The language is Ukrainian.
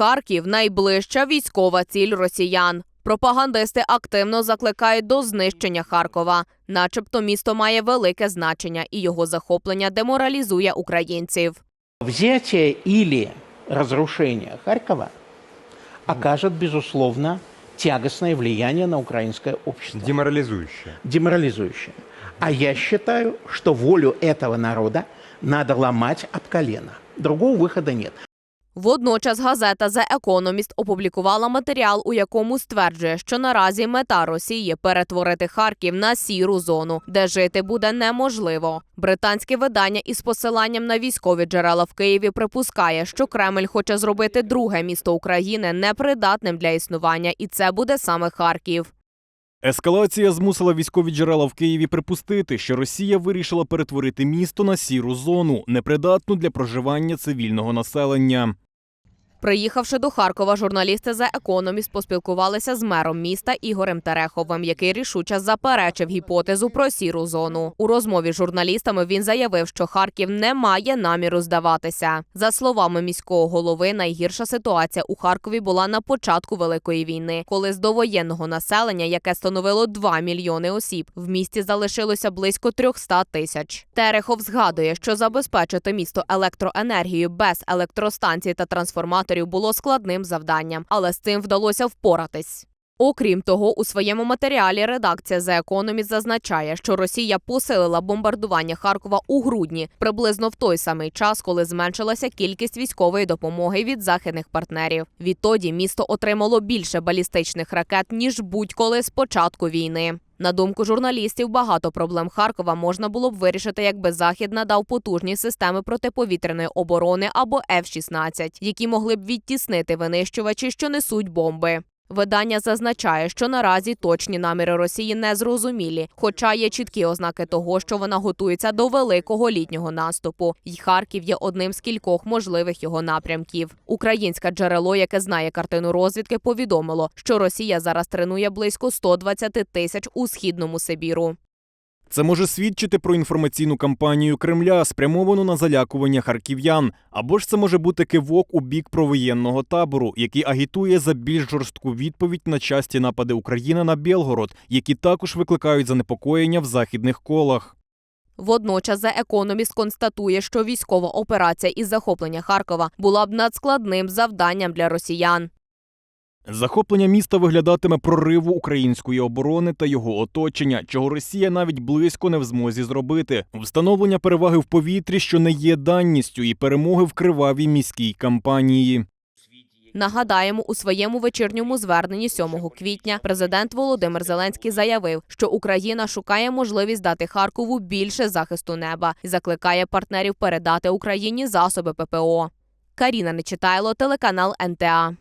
Харків найближча військова ціль росіян. Пропагандисти активно закликають до знищення Харкова, начебто місто має велике значення, і його захоплення деморалізує українців. Взятие или разрушение Харькова окажет, безусловно, тягостное влияние на украинское общество. Деморализующее. деморализующее. А я считаю, что волю этого народа надо ломать об колено. Другого выхода нет. Водночас газета The Economist опублікувала матеріал, у якому стверджує, що наразі мета Росії перетворити Харків на сіру зону, де жити буде неможливо. Британське видання із посиланням на військові джерела в Києві припускає, що Кремль хоче зробити друге місто України непридатним для існування, і це буде саме Харків. Ескалація змусила військові джерела в Києві припустити, що Росія вирішила перетворити місто на сіру зону, непридатну для проживання цивільного населення. Приїхавши до Харкова, журналісти за Economist поспілкувалися з мером міста Ігорем Тереховим, який рішуче заперечив гіпотезу про сіру зону. У розмові з журналістами він заявив, що Харків не має наміру здаватися. За словами міського голови, найгірша ситуація у Харкові була на початку великої війни, коли з довоєнного населення, яке становило 2 мільйони осіб, в місті залишилося близько 300 тисяч. Терехов згадує, що забезпечити місто електроенергією без електростанцій та трансформаторів було складним завданням, але з цим вдалося впоратись. Окрім того, у своєму матеріалі редакція The Economist зазначає, що Росія посилила бомбардування Харкова у грудні, приблизно в той самий час, коли зменшилася кількість військової допомоги від західних партнерів. Відтоді місто отримало більше балістичних ракет ніж будь-коли з початку війни. На думку журналістів, багато проблем Харкова можна було б вирішити, якби Захід надав потужні системи протиповітряної оборони або F-16, які могли б відтіснити винищувачі, що несуть бомби. Видання зазначає, що наразі точні наміри Росії не зрозумілі, хоча є чіткі ознаки того, що вона готується до великого літнього наступу, і Харків є одним з кількох можливих його напрямків. Українське джерело, яке знає картину розвідки, повідомило, що Росія зараз тренує близько 120 тисяч у східному Сибіру. Це може свідчити про інформаційну кампанію Кремля, спрямовану на залякування харків'ян, або ж це може бути кивок у бік провоєнного табору, який агітує за більш жорстку відповідь на часті напади України на Білгород, які також викликають занепокоєння в західних колах. Водночас The Economist констатує, що військова операція із захоплення Харкова була б надскладним завданням для росіян. Захоплення міста виглядатиме прориву української оборони та його оточення, чого Росія навіть близько не в змозі зробити. Встановлення переваги в повітрі, що не є данністю, і перемоги в кривавій міській кампанії. Нагадаємо, у своєму вечірньому зверненні 7 квітня президент Володимир Зеленський заявив, що Україна шукає можливість дати Харкову більше захисту неба і закликає партнерів передати Україні засоби ППО. Каріна Нечитайло, телеканал НТА.